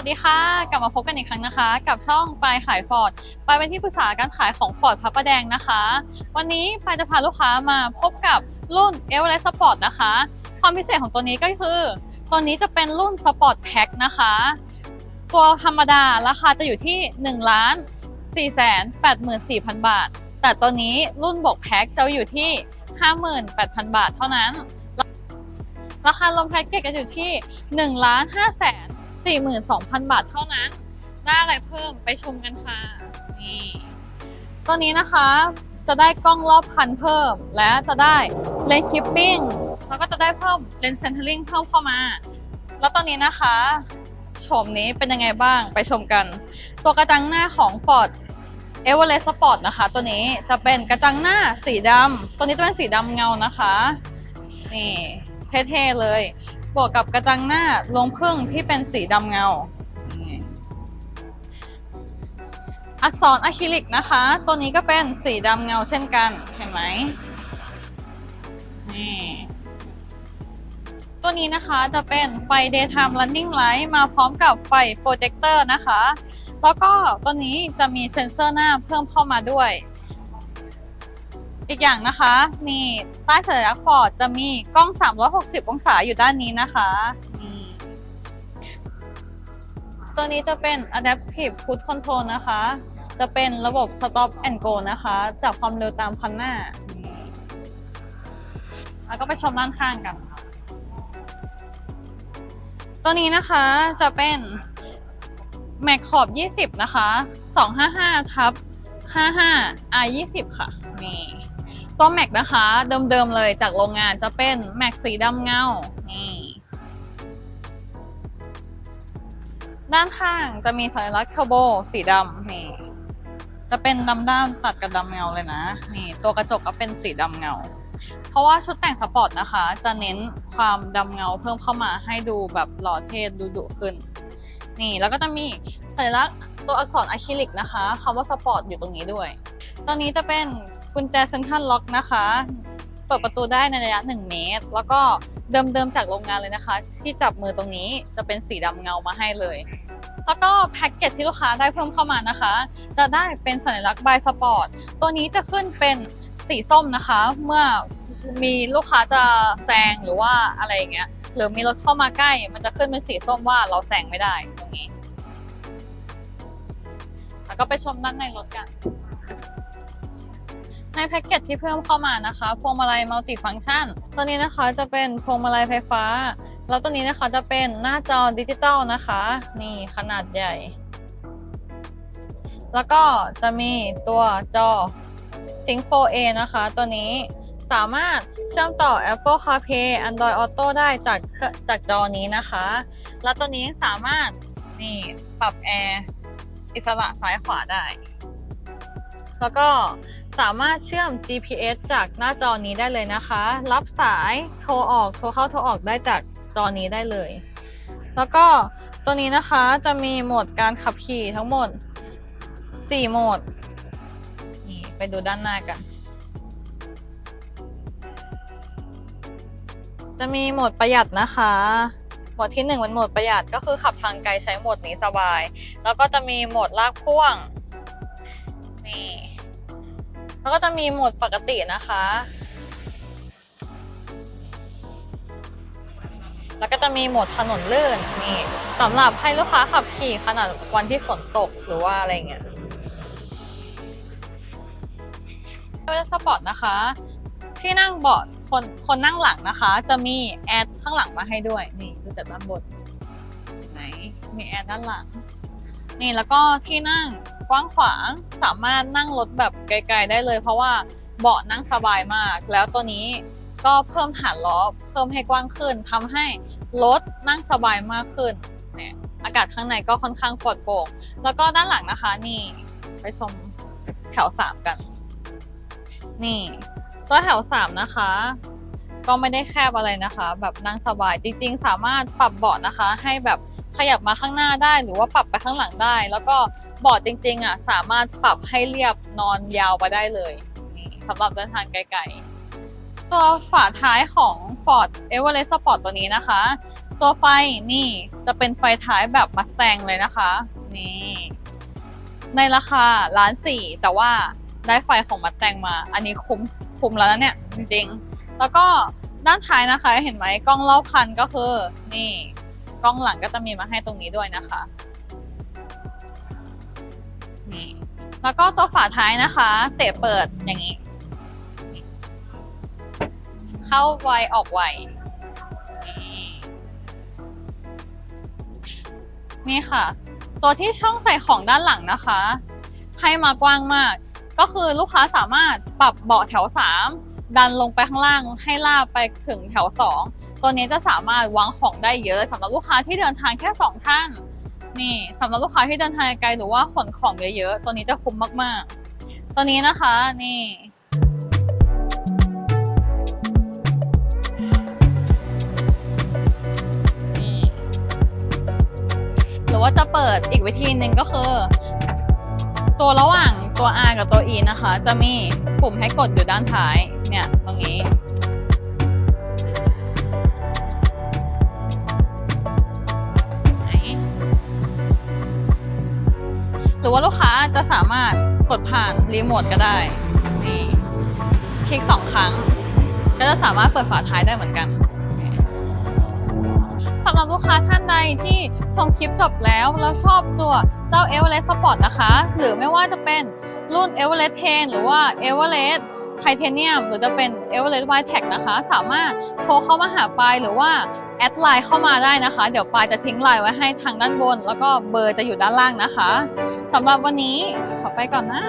วัสดีค่ะ กลับมาพบกันอีกครั้งนะคะ กับช่องปลายขายฟอร์ดปลายเป็นที่ปรึกษาการขายของฟอร์ดพระประแดงนะคะ วันนี้ปลายจะพาลูกค้ามาพบกับรุ่น e v e r e s t Sport นะคะ ความพิเศษของตัวนี้ก็คือตัวนี้จะเป็นรุ่น Sport Pack นะคะ ตัวธรรมดาราคาจะอยู่ที่1ล้าน4แสน84,000 บาท แต่ตัวนี้รุ่นบวกแพ็คจะอยู่ที่ 58,000 บาทเท่านั้น ราคารวมแพ็กเกจก็อยู่ที่1ล้าน5แสน 42,000 บาทเท่านั้น ได้อะไรเพิ่มไปชมกันค่ะ นี่ตัวนี้นะคะจะได้กล้องรอบคันเพิ่ม และจะได้เลนส์ชิปปิ้งแล้วก็จะได้เพิ่มเลนส์เซนเทอริงเพิ่มเข้ามา แล้วตอนนี้นะคะโฉมนี้เป็นยังไงบ้างไปชมกัน ตัวกระจังหน้าของ Ford e v e r e s t Sport นะคะ ตัวนี้จะเป็นกระจังหน้าสีดำตัวนี้จะเป็นสีดำเงานะคะ นี่เท่ๆเลย วกกับกระจังหน้าลงพึ่งที่เป็นสีดำเงา อักษรอะคริลิกนะคะ ตัวนี้ก็เป็นสีดำเงาเช่นกัน เห็นไหมนี่ตัวนี้นะคะจะเป็นไฟ daytime running light มาพร้อมกับไฟโปรเจคเตอร์นะคะ แล้วก็ตัวนี้จะมีเซ็นเซอร์หน้าเพิ่มเข้ามาด้วย อีกอย่างนะคะ นี่ใต้สัญลักษณ์ฟอร์ดจะมีกล้อง 360 องศาอยู่ด้านนี้นะคะตัวนี้จะเป็น adaptive cruise control นะคะ จะเป็นระบบ stop and go นะคะจับความเร็วตามคันหน้า แล้วก็ไปชมด้านข้างกัน ตัวนี้นะคะจะเป็น Mac ขอบ 20 นะคะ 255ทับ55 R 20 ค่ะ นี่ ตัว Mac นะคะ เดิมๆเลยจากโรงงานจะเป็น Mac สีดำเงา นี่ด้านข้างจะมีสัญลักษณ์เทอร์โบสีดำนี่ จะเป็นดำด้านตัดกับดำเงาเลยนะ นี่ตัวกระจกก็เป็นสีดำเงา เพราะว่าชุดแต่งสปอร์ตนะคะ จะเน้นความดำเงาเพิ่มเข้ามาให้ดูแบบหล่อเท่ดูดุขึ้น นี่แล้วก็จะมีสัญลักษณ์ตัวอักษรอะคริลิกนะคะคำว่าสปอร์ตอยู่ตรงนี้ด้วยตอนนี้จะเป็น กุญแจเซ็นทรัลล็อกนะคะ เปิดประตูได้ในระยะ 1 เมตร แล้วก็เดิมๆจากโรงงานเลยนะคะ ที่จับมือตรงนี้จะเป็นสีดำเงามาให้เลยแล้วก็แพ็กเกจที่ลูกค้าได้เพิ่มเข้ามานะคะ จะได้เป็นสัญลักษณ์บายสปอร์ตตัวนี้จะขึ้นเป็นสีส้มนะคะ เมื่อมีลูกค้าจะแซงหรือว่าอะไรอย่างเงี้ยหรือมีรถเข้ามาใกล้ มันจะขึ้นเป็นสีส้มว่าเราแซงไม่ได้ตรงนี้ แล้วก็ไปชมด้านในรถกัน ในแพ็กเกจที่เพิ่มเข้ามานะคะพวงมาลัยมัลติฟัง c t ชันตัวนี้นะคะจะเป็นพวงมาลัยไฟฟ้า แล้วตัวนี้นะคะจะเป็นหน้าจอดิจิตอลนะคะ นี่ขนาดใหญ่ แล้วก็จะมีตัวจอ Sync 4A นะคะ ตัวนี้สามารถเชื่อมต่อ Apple CarPlay Android Auto ได้จากจากจอนี้นะคะ แล้วตัวนี้สามารถนี่ปรับแอร์อิสระซ้ายขวาได้ แล้วก็ สามารถเชื่อม GPS จากหน้าจอนี้ได้เลยนะคะ รับสายโทรออกโทรเข้าโทรออกได้จากจอนี้ได้เลย แล้วก็ตัวนี้นะคะจะมีโหมดการขับขี่ทั้งหมด 4 โหมดนี่ไปดูด้านหน้ากัน จะมีโหมดประหยัดนะคะโหมดที่1เป็นโหมดประหยัดก็คือขับทางไกลใช้โหมดนี้สบาย แล้วก็จะมีโหมดลากพ่วง แล้วก็จะมีโหมดปกตินะคะ แล้วก็จะมีโหมดถนนลื่นนี่สำหรับให้ลูกค้าขับขี่ขนาดวันที่ฝนตกหรือว่าอะไรเงี้ยเวลสปอร์ตนะคะ ที่นั่งเบาะคนคนนั่งหลังนะคะ จะมีแอร์ข้างหลังมาให้ด้วย นี่ดูจากด้านบนไหนมีแอร์ด้านหลัง นี่แล้วก็ที่นั่ง กว้างขวาง สามารถนั่งรถแบบไกลๆได้เลย เพราะว่าเบาะนั่งสบายมาก แล้วตัวนี้ก็เพิ่มฐานล้อเพิ่มให้กว้างขึ้นทำให้รถนั่งสบายมากขึ้นเนี่ยอากาศข้างในก็ค่อนข้างปลอดโปร่งแล้วก็ด้านหลังนะคะนี่ไปชมแถวสามกัน นี่ตัวแถวสามนะคะ ก็ไม่ได้แคบอะไรนะคะ แบบนั่งสบายจริงๆ สามารถปรับเบาะนะคะ ให้แบบ ขยับมาข้างหน้าได้ หรือว่าปรับไปข้างหลังได้ แล้วก็เบาะจริงๆอะสามารถปรับให้เรียบนอนยาวไปได้เลยสำหรับเดินทางไกลๆ ตัวฝาท้ายของ Ford Everest Sport ตัวนี้นะคะ ตัวไฟนี่จะเป็นไฟท้ายแบบมัสแตงเลยนะคะ นี่ ในราคาล้านสี่แต่ว่าได้ไฟของมัสแตงมา อันนี้คุ้มคุ้มแล้วนะเนี่ยจริงๆแล้วก็ด้านท้ายนะคะ เห็นไหมกล้องรอบคันก็คือ นี่ กล้องหลังก็จะมีมาให้ตรงนี้ด้วยนะคะนี่แล้วก็ตัวฝาท้ายนะคะ เตะเปิดอย่างนี้ เข้าไวออกไวนี่ค่ะ ตัวที่ช่องใส่ของด้านหลังนะคะ ให้มากว้างมาก ก็คือลูกค้าสามารถปรับเบาะแถว 3 ดันลงไปข้างล่างให้ลากไปถึงแถว 2 ตัวนี้จะสามารถวางของได้เยอะสำหรับลูกค้าที่เดินทางแค่ 2 ท่าน นี่สำหรับลูกค้าที่เดินทางไกลหรือว่าขนของเยอะๆ ตัวนี้จะคุ้มมากๆ ตัวนี้นะคะนี่นี่หรือว่าจะเปิดอีกวิธีหนึ่งก็คือ ตัวระหว่างตัว R กับตัว E นะคะ จะมีปุ่มให้กดอยู่ด้านท้าย เนี่ยตรงนี้ รือว่าลูกค้าจะสามารถกดผ่านรีโมทก็ได้ นี่คลิกสองครั้ง ก็จะสามารถเปิดฝาท้ายได้เหมือนกันสำหรับลูกค้าท่านใดที่ชมคลิปจบแล้วแล้วชอบตัวเจ้า e v e r e s t Sport นะคะ หรือไม่ว่าจะเป็นรุ่น e v e r e s t 10 หรือว่า e v e r e s t Titanium หรือจะเป็น e v e r e s t w i t e c นะคะ สามารถโทรเข้ามาหาปายหรือว่า แอดไลน์เข้ามาได้นะคะ เดี๋ยวปายจะทิ้งไลน์ไว้ให้ทางด้านบน แล้วก็เบอร์จะอยู่ด้านล่างนะคะสำหรับวันนี้ขอไปก่อนนะ